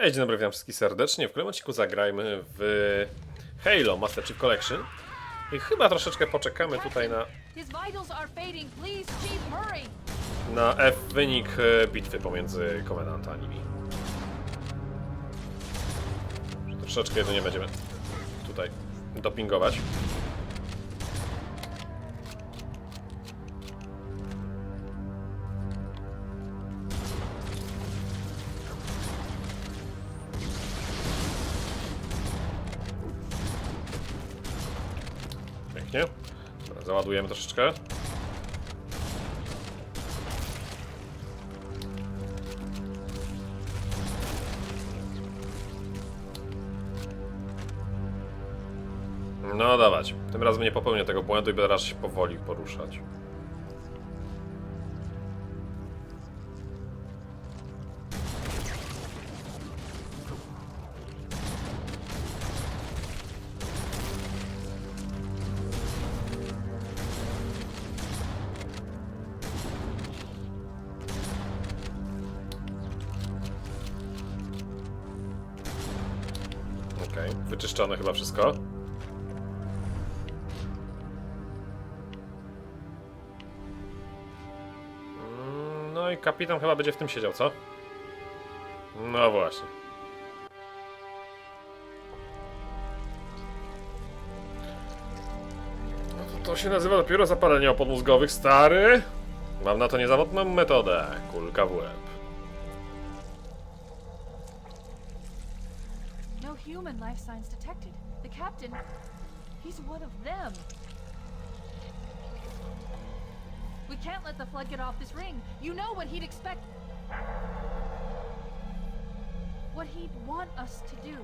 Cześć, dzień dobry, witam wszystkich serdecznie. W kolejnym odcinku zagrajmy w Halo Master Chief Collection. I chyba troszeczkę poczekamy tutaj na, na F wynik e, bitwy pomiędzy Covenant a nimi. Troszeczkę jedynie będziemy tutaj dopingować. Pięknie. Załadujemy troszeczkę. No dawać. Tym razem nie popełnię tego błędu i będę się powoli poruszać. Chyba wszystko. Mm, No i kapitan chyba będzie w tym siedział, co? No właśnie. No to, to się nazywa dopiero zapalenie opon mózgowych, stary. Mam na to niezawodną metodę. Kulka w łeb. Life signs detected. The captain, he's one of them. We can't let the flood get off this ring. You know what he'd expect. What he'd want us to do.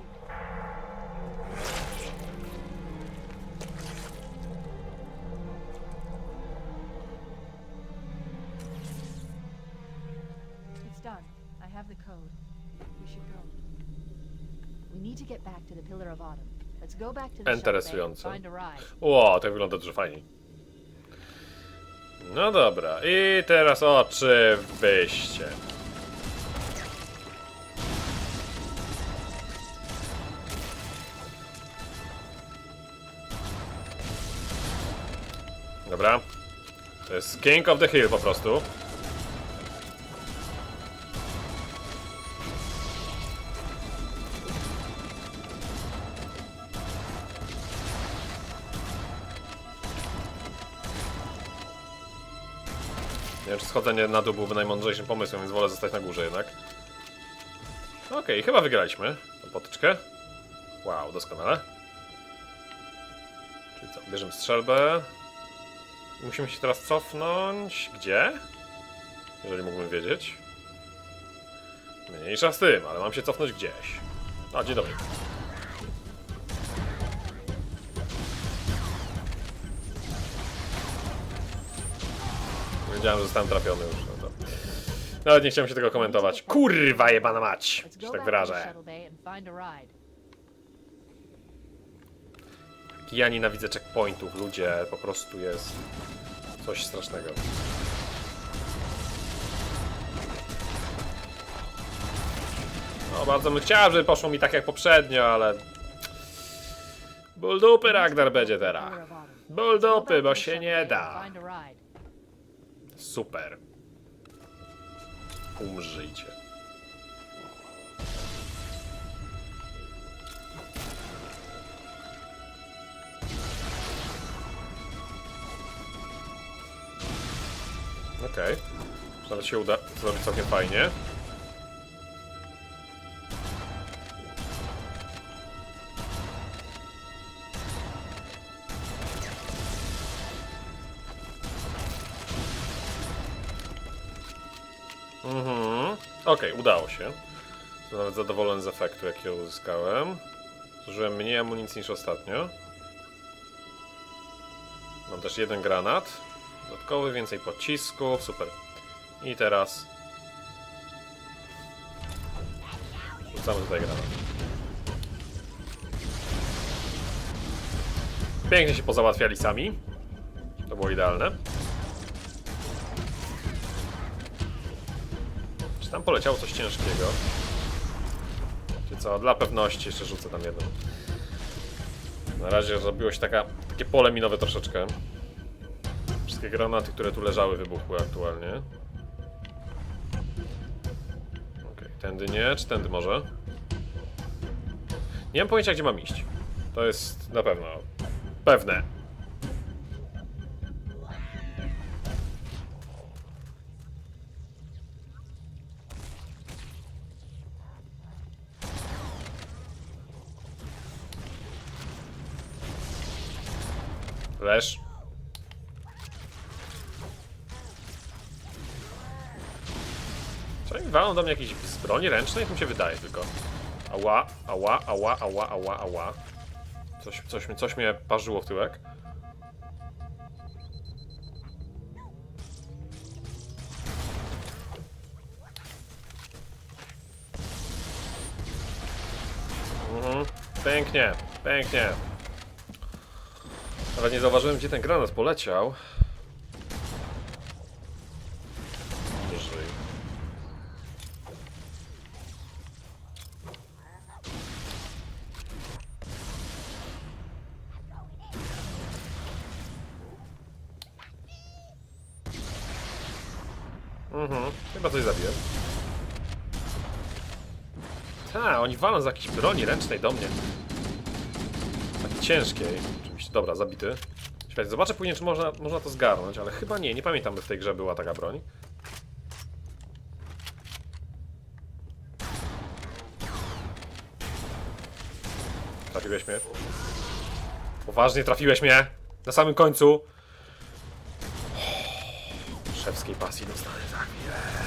Interesujące. Ło, to wygląda dużo fajniej. No dobra, i teraz oczywiście. Dobra. To jest King of the Hill po prostu. Schodzenie na dół byłoby najmądrzejszym pomysłem, więc wolę zostać na górze jednak. Okej, chyba wygraliśmy tę potyczkę. Wow, doskonale. Czyli co, bierzemy strzelbę. Musimy się teraz cofnąć. Gdzie? Jeżeli mógłbym wiedzieć. Mniejsza z tym, ale mam się cofnąć gdzieś. O, dzień dobry. Wiedziałem, że zostałem trafiony już. No to... Nawet nie chciałem się tego komentować. Kurwa jebana mać! Że tak wyrażę. Ja nienawidzę checkpointów, ludzie. Po prostu jest coś strasznego. No, bardzo bym chciał, żeby poszło mi tak jak poprzednio, ale... Ból dupy Ragnar będzie teraz. Pillar of Autumn. Ból Let's go dupy, back bo się nie da. Super. Umrzyjcie. Okej. Okay. Nawet się uda zrobić całkiem fajnie. Okej, udało się. Jestem nawet zadowolony z efektu, jaki uzyskałem. Zużyłem mniej amunicji niż ostatnio. Mam też jeden granat. Dodatkowy, więcej pocisków, super. I teraz... Rzucamy tutaj granat. Pięknie się pozałatwiali sami. To było idealne. Poleciało coś ciężkiego? Wiecie co, dla pewności jeszcze rzucę tam jedną. Na razie zrobiło się taka, takie pole minowe troszeczkę. Wszystkie granaty, które tu leżały, wybuchły aktualnie. Okej, tędy nie, czy tędy może? Nie mam pojęcia, gdzie mam iść. To jest na pewno pewne. Leż. Co oni walą do mnie broni ręcznej? Jak mi się wydaje tylko. Ała, ała, ała, ała, ała, ała. Coś, coś, coś mnie parzyło w tyłek. Mhm. Pięknie, pięknie. Nawet nie zauważyłem, gdzie ten granat poleciał. Wyżej. Mhm, chyba coś zabiłem. Ta, oni walą z jakiejś broni ręcznej do mnie. Ciężkiej. Oczywiście, dobra, zabity. Zobaczę później, czy można, można to zgarnąć, ale chyba nie, nie pamiętam, by w tej grze była taka broń. Trafiłeś mnie. Poważnie trafiłeś mnie! Na samym końcu! Szewskiej pasji dostanę za chwilę.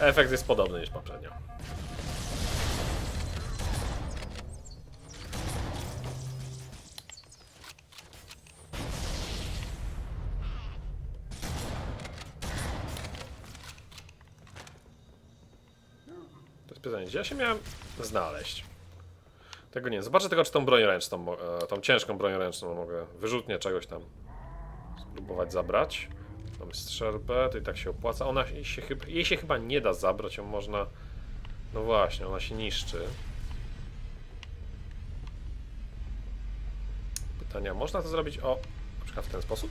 Efekt jest podobny niż poprzednio. To jest pytanie, gdzie ja się miałem znaleźć? Tego nie. Zobaczę tylko, czy tą broń ręczną, e, tą ciężką broń ręczną mogę wyrzutnie czegoś tam spróbować zabrać. Mamy strzelbę, to i tak się opłaca. Ona się, chyba, jej się chyba nie da zabrać, ją można... No właśnie, ona się niszczy. Pytania, można to zrobić o... na przykład w ten sposób?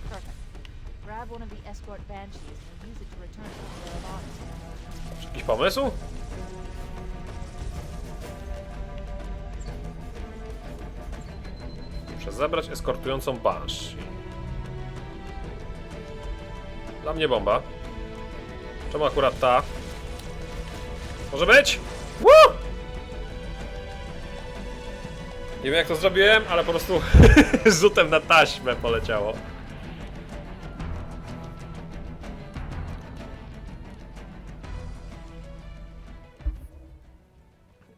Jakiś pomysł? Muszę zebrać eskortującą Banshee. Dla mnie bomba. Czemu akurat ta? Może być? Woo! Nie wiem jak to zrobiłem, ale po prostu rzutem na taśmę poleciało.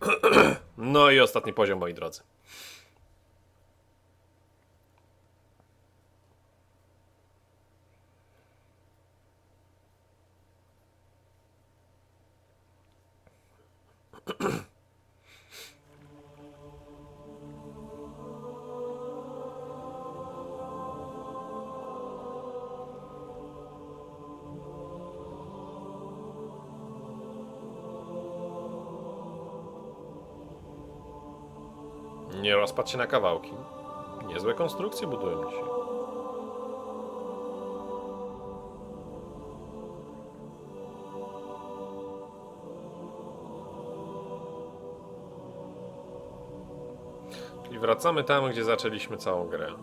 No i ostatni poziom, moi drodzy. Nie rozpadł się na kawałki. Niezłe konstrukcje budują dzisiaj. Wracamy tam, gdzie zaczęliśmy całą grę.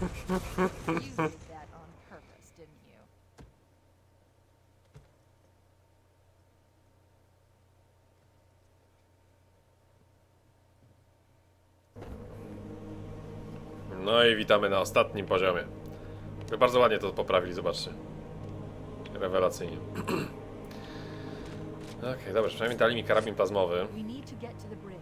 You did that on purpose, didn't you? No i witamy na ostatnim poziomie. Bardzo ładnie to poprawili, zobaczcie. Rewelacyjnie. Okej, dobrze, przynajmniej dali mi karabin plazmowy. We need to get to the bridge.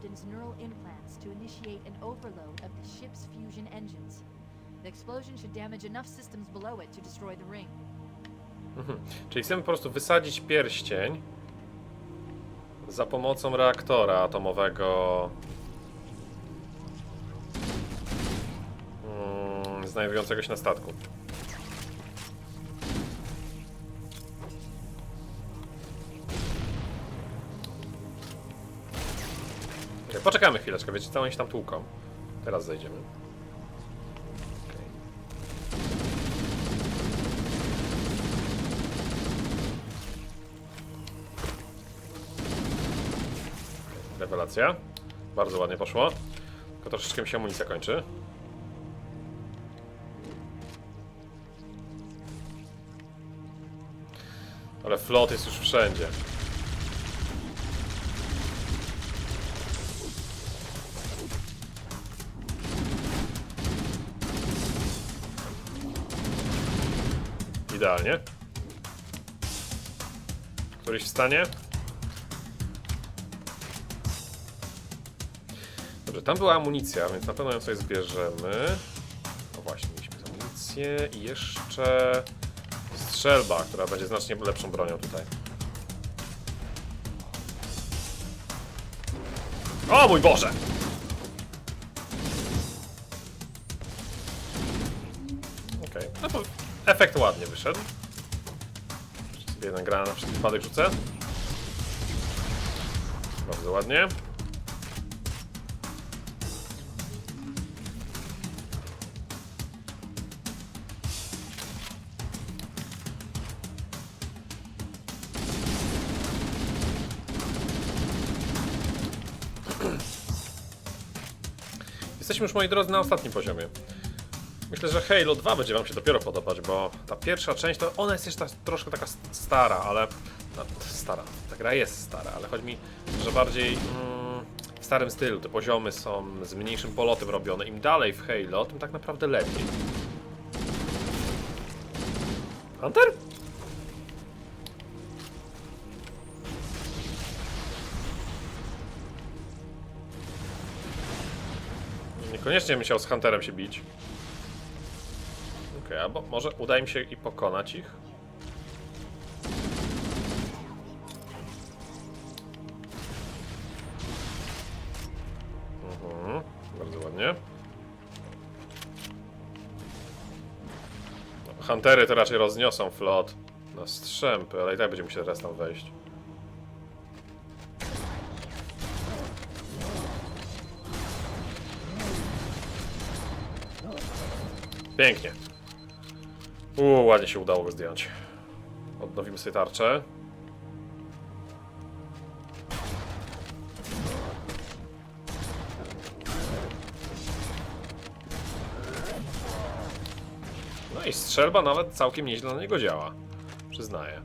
Captain's neural implants to initiate an overload of the ship's fusion engines. The explosion should damage enough systems below it to destroy the ring. Czyli chcemy po prostu wysadzić pierścień za pomocą reaktora atomowego mm, znajdującego się na statku. Poczekamy chwileczkę, wiecie co oni się tam tłuką. Teraz zejdziemy. Rewelacja. Bardzo ładnie poszło. Tylko troszeczkę mi się amunicja kończy. Ale flot jest już wszędzie. Idealnie. Któryś w stanie? Dobrze, tam była amunicja, więc na pewno ją sobie zbierzemy. No właśnie, mieliśmy amunicję i jeszcze strzelba, która będzie znacznie lepszą bronią tutaj. O mój Boże! Efekt ładnie wyszedł. Jeszcze sobie jeden granat na wszelki wypadek rzucę. Bardzo ładnie. Jesteśmy już, moi drodzy, na ostatnim poziomie. Myślę, że Halo 2 będzie wam się dopiero podobać, bo ta pierwsza część, to ona jest jeszcze ta, troszkę taka st- stara, ale... No, stara. Ta gra jest stara, ale chodzi mi, że bardziej mm, w starym stylu. Te poziomy są z mniejszym polotem robione. Im dalej w Halo, tym tak naprawdę lepiej. Hunter? Niekoniecznie musiał z Hunterem się bić. Okej, albo może uda mi się i pokonać ich. Mhm, bardzo ładnie. No, Huntery to raczej rozniosą flot na strzępy, ale i tak będzie mi się teraz tam wejść. Pięknie. Uuu, ładnie się udało go zdjąć. Odnowimy sobie tarczę. No i strzelba nawet całkiem nieźle na niego działa. Przyznaję.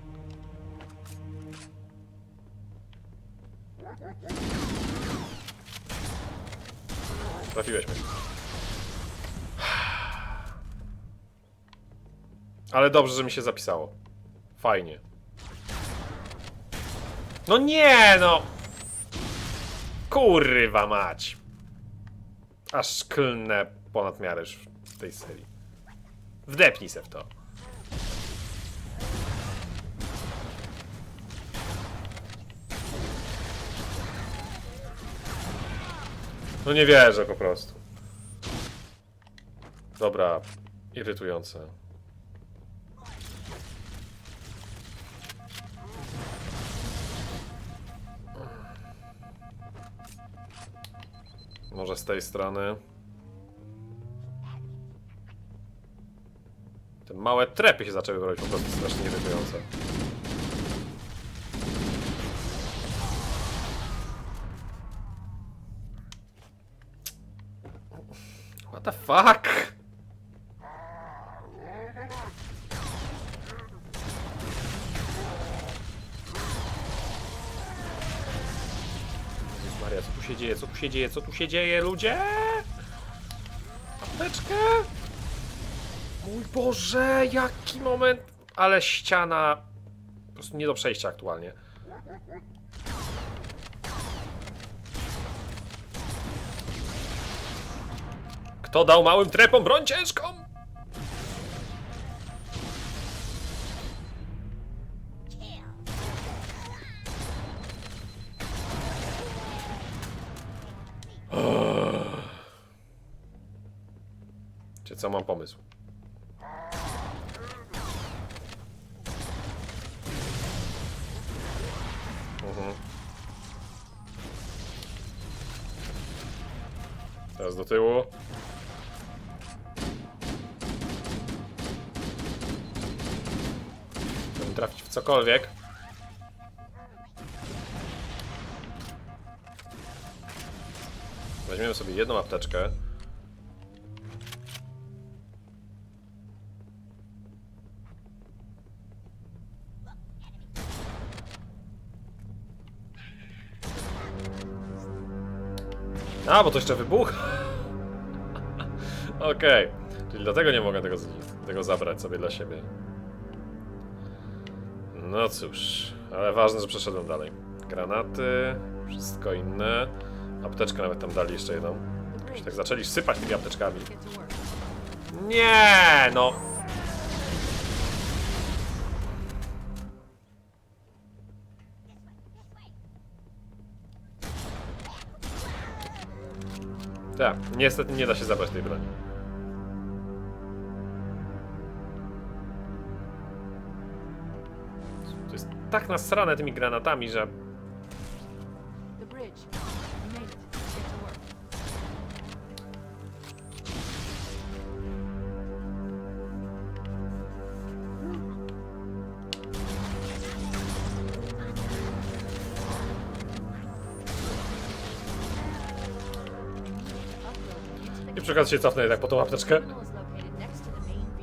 Trafiłeś mnie. Ale dobrze, że mi się zapisało. Fajnie. No nie, no! Kurwa mać. Aż klnę ponad miarę w tej serii. Wdepnij se w to. No nie wierzę po prostu. Dobra, irytujące. Może z tej strony. Te małe trepy się zaczęły robić po prostu strasznie irytujące. Maria, co tu się dzieje? Co tu się dzieje? Co tu się dzieje, ludzie? Apteczkę? Mój Boże, jaki moment! Ale ściana Po prostu nie do przejścia aktualnie. Kto dał małym trepom broń ciężką? Co mam pomysł? Mhm. Teraz do tyłu. Chcę trafić w cokolwiek. Weźmiemy sobie jedną apteczkę. A, bo to jeszcze wybuch. Okej. Czyli dlatego nie mogę tego, tego zabrać sobie dla siebie. No cóż, ale ważne, że przeszedłem dalej. Granaty, wszystko inne. Apteczkę nawet tam dali jeszcze jedną. Bridge. tak zaczęli sypać tymi apteczkami. Nie, no. Tak, niestety nie da się zabrać tej broni. To jest tak nasrane tymi granatami, że Okazji się cofnę jednak po tą apteczkę.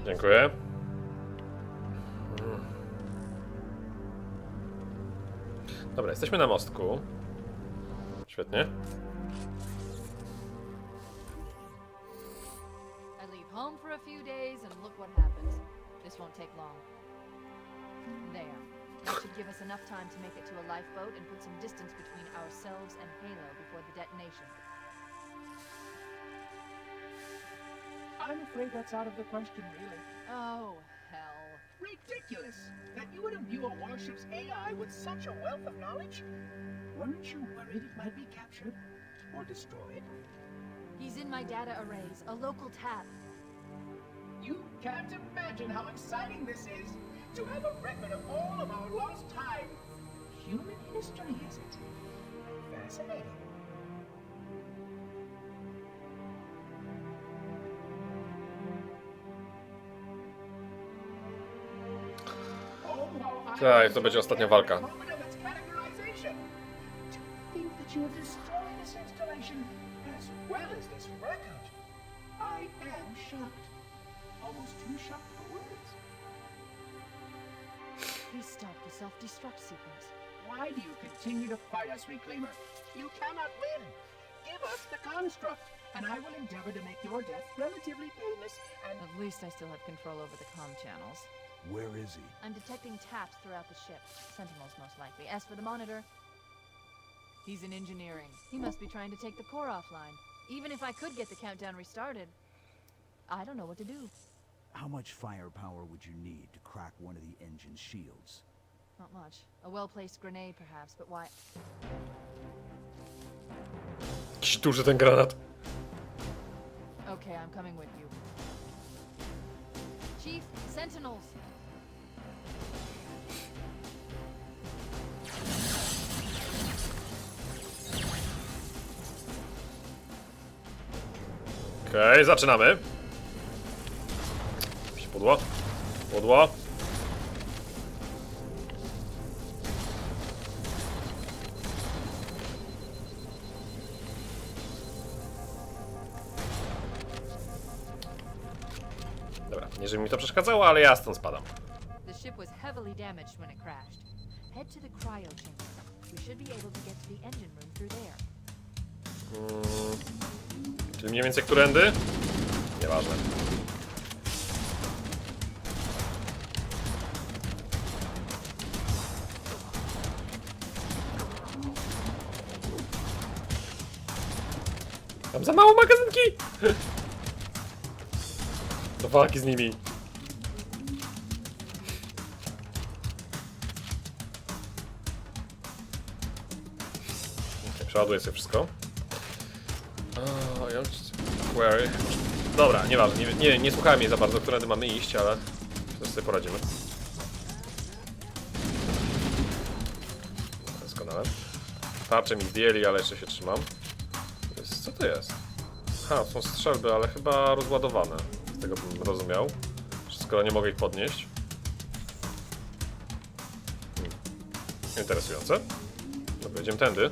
Dziękuję. Dobra, jesteśmy na mostku. Świetnie. Enough time to make it to a lifeboat and put some distance between ourselves and Halo before the detonation. I'm afraid that's out of the question, really. Oh, hell. Ridiculous! That you would imbue a warship's AI with such a wealth of knowledge? Weren't you worried it might be captured? Or destroyed? He's in my data arrays, a local tap. You can't imagine how exciting this is! To have a record of all of our lost time! Human history, is it? Fascinating. Shocked for words. He stopped the. Why do you continue to fight us? You cannot win. Give us the construct, and I will endeavor to make your death relatively painless and At least I still have control over the comm channels. Where is he? I'm detecting taps throughout the ship. Sentinels, most likely. As for the monitor, he's in engineering. He must be trying to take the core offline. Even if I could get the countdown restarted, I don't know what to do. How much firepower would you need to crack one of the engine's shields? Not much. A well-placed grenade, perhaps, but why? Jakiś duży ten granat. Okay, I'm coming with you. Chief, Sentinels! Okej, zaczynamy. Się Pudło. Pudło. Dobra, nie żeby mi to przeszkadzało, ale ja stąd spadam. The ship was heavily damaged when it crashed. Head to the cryo chamber. We should be able to get to the engine room through there. Mm, Czyli mniej więcej którędy? Nieważne. Mam za mało magazynki! Do walki z nimi. Przeładuję sobie wszystko. Query. Dobra, nieważne, nie, nie, nie słuchałem jej za bardzo, którędy mamy iść, ale też sobie poradzimy. Doskonale. Tarcze mi zdjęli, ale jeszcze się trzymam. To co to jest? Ha, są strzelby, ale chyba rozładowane. Z tego bym rozumiał. Skoro nie mogę ich podnieść. Hmm. Interesujące. Dobra, idziemy tędy.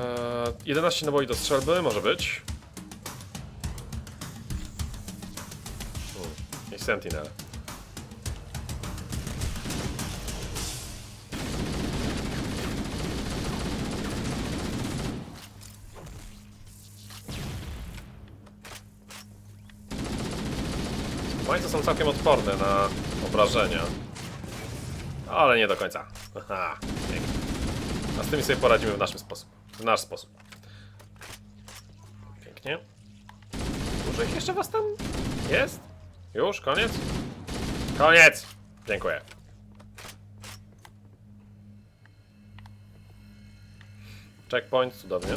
Eee, 11 naboi do strzelby, może być. Hmm. I Sentinel. Majce są całkiem odporne na obrażenia. Ale nie do końca. Aha. A z tymi sobie poradzimy w nasz sposób. W nasz sposób. Pięknie. Dużo ich jeszcze was tam jest? Już? Koniec? Koniec! Dziękuję. Checkpoint, cudownie.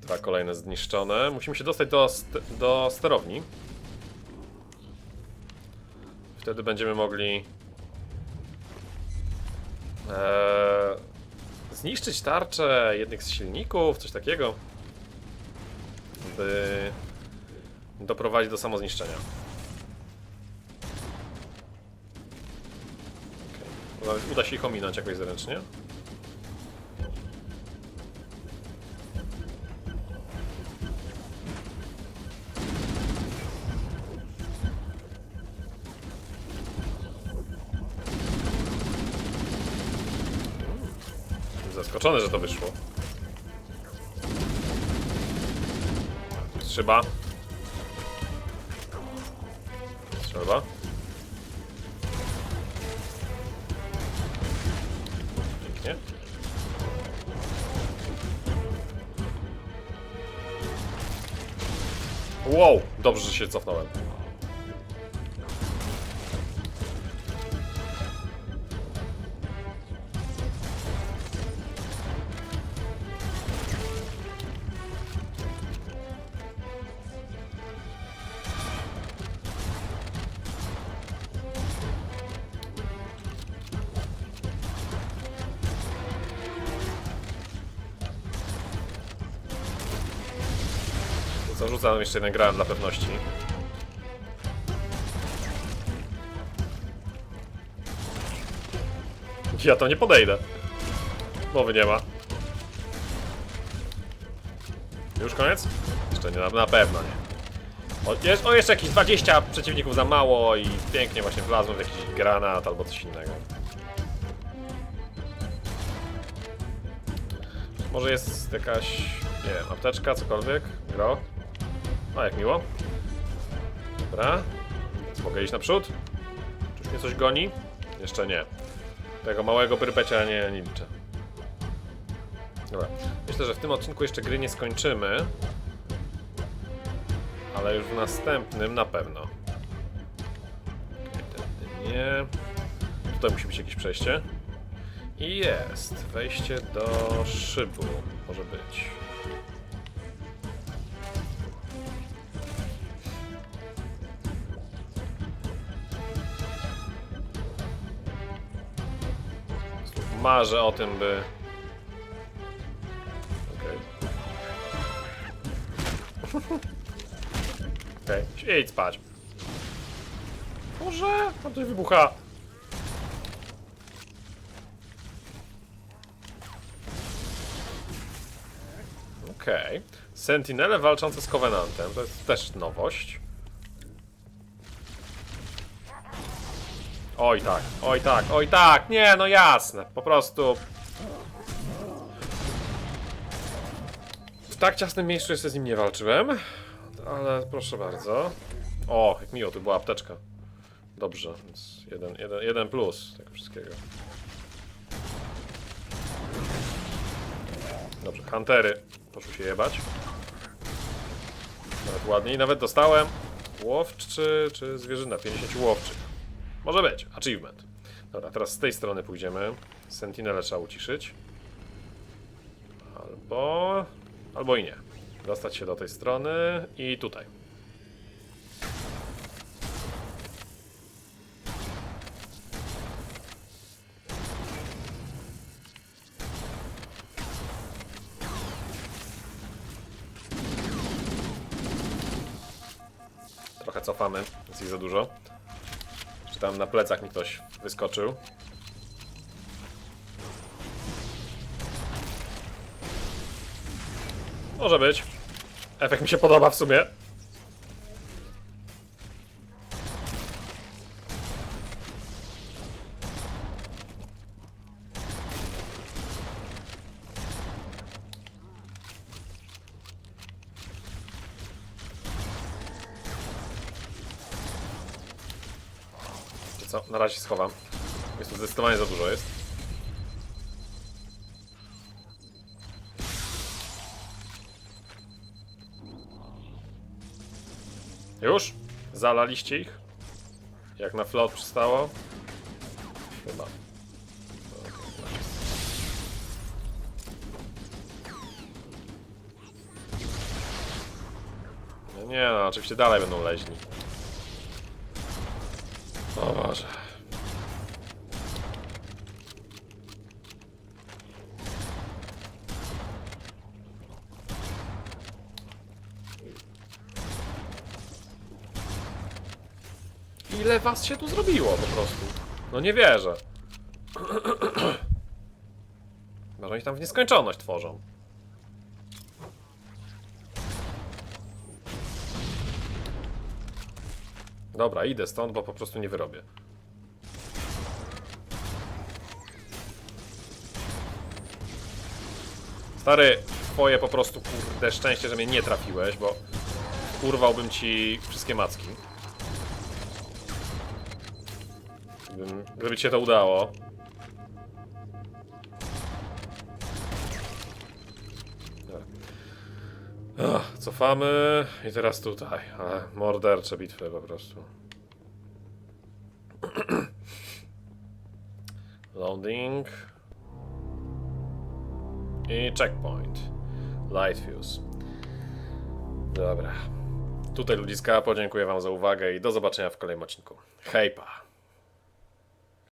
Dwa kolejne zniszczone. Musimy się dostać do, st do sterowni. Wtedy będziemy mogli eee, zniszczyć tarczę jednych z silników, coś takiego, by doprowadzić do samozniszczenia. Uda się ich ominąć jakoś zręcznie. Zaskoczony, że to wyszło. Strzyba. Strzelba. Pięknie. Wow, dobrze, że się cofnąłem. Zarzucam jeszcze jeden dla pewności. Ja to nie podejdę. Mowy nie ma. Już koniec? Jeszcze nie, na, na pewno nie. O, jest, o, jeszcze jakieś 20 przeciwników za mało i pięknie właśnie wlazłem w jakiś granat albo coś innego. Może jest jakaś, nie wiem, apteczka, cokolwiek? Gro? O, jak miło. Dobra. Mogę iść naprzód? Czyż mnie coś goni? Jeszcze nie. Tego małego prypecia nie, nie liczę. Dobra. Myślę, że w tym odcinku jeszcze gry nie skończymy. Ale już w następnym na pewno. Nie. Tutaj musi być jakieś przejście. I jest. Wejście do szybu. Może być. Marzę o tym, by. Okej. Okej, idź spać. Może tam coś wybucha. Okej. Sentinele walczące z Covenantem. To jest też nowość. Oj tak, oj tak, oj tak, nie, no jasne, po prostu... W tak ciasnym miejscu jeszcze z nim nie walczyłem, ale proszę bardzo. O, jak miło, tu była apteczka. Dobrze, więc jeden, jeden, jeden plus tego wszystkiego. Dobrze, huntery poszły się jebać. Nawet ładniej, nawet dostałem łowczy czy zwierzyna, 50 łowczych. Może być, achievement. Dobra, teraz z tej strony pójdziemy. Sentinelę trzeba uciszyć. Albo... albo i nie. Dostać się do tej strony i tutaj. Trochę cofamy, jest ich za dużo. Tam na plecach mi ktoś wyskoczył. Może być. Efekt mi się podoba w sumie. Się schowam. Jest tu zdecydowanie za dużo jest. Już? Zalaliście ich? Jak na flot przystało? Chyba. No nie no, oczywiście dalej będą leźni. O Boże. Was się tu zrobiło po prostu? No nie wierzę. Może oni tam w nieskończoność tworzą. Dobra, idę stąd, bo po prostu nie wyrobię. Stary, twoje po prostu kurde szczęście, że mnie nie trafiłeś, bo urwałbym ci wszystkie macki. Gdyby ci się to udało. Ach, cofamy i teraz tutaj. Ale mordercze bitwy po prostu. Loading. I checkpoint. Light fuse. Dobra. Tutaj ludziska, podziękuję wam za uwagę i do zobaczenia w kolejnym odcinku. Hejpa!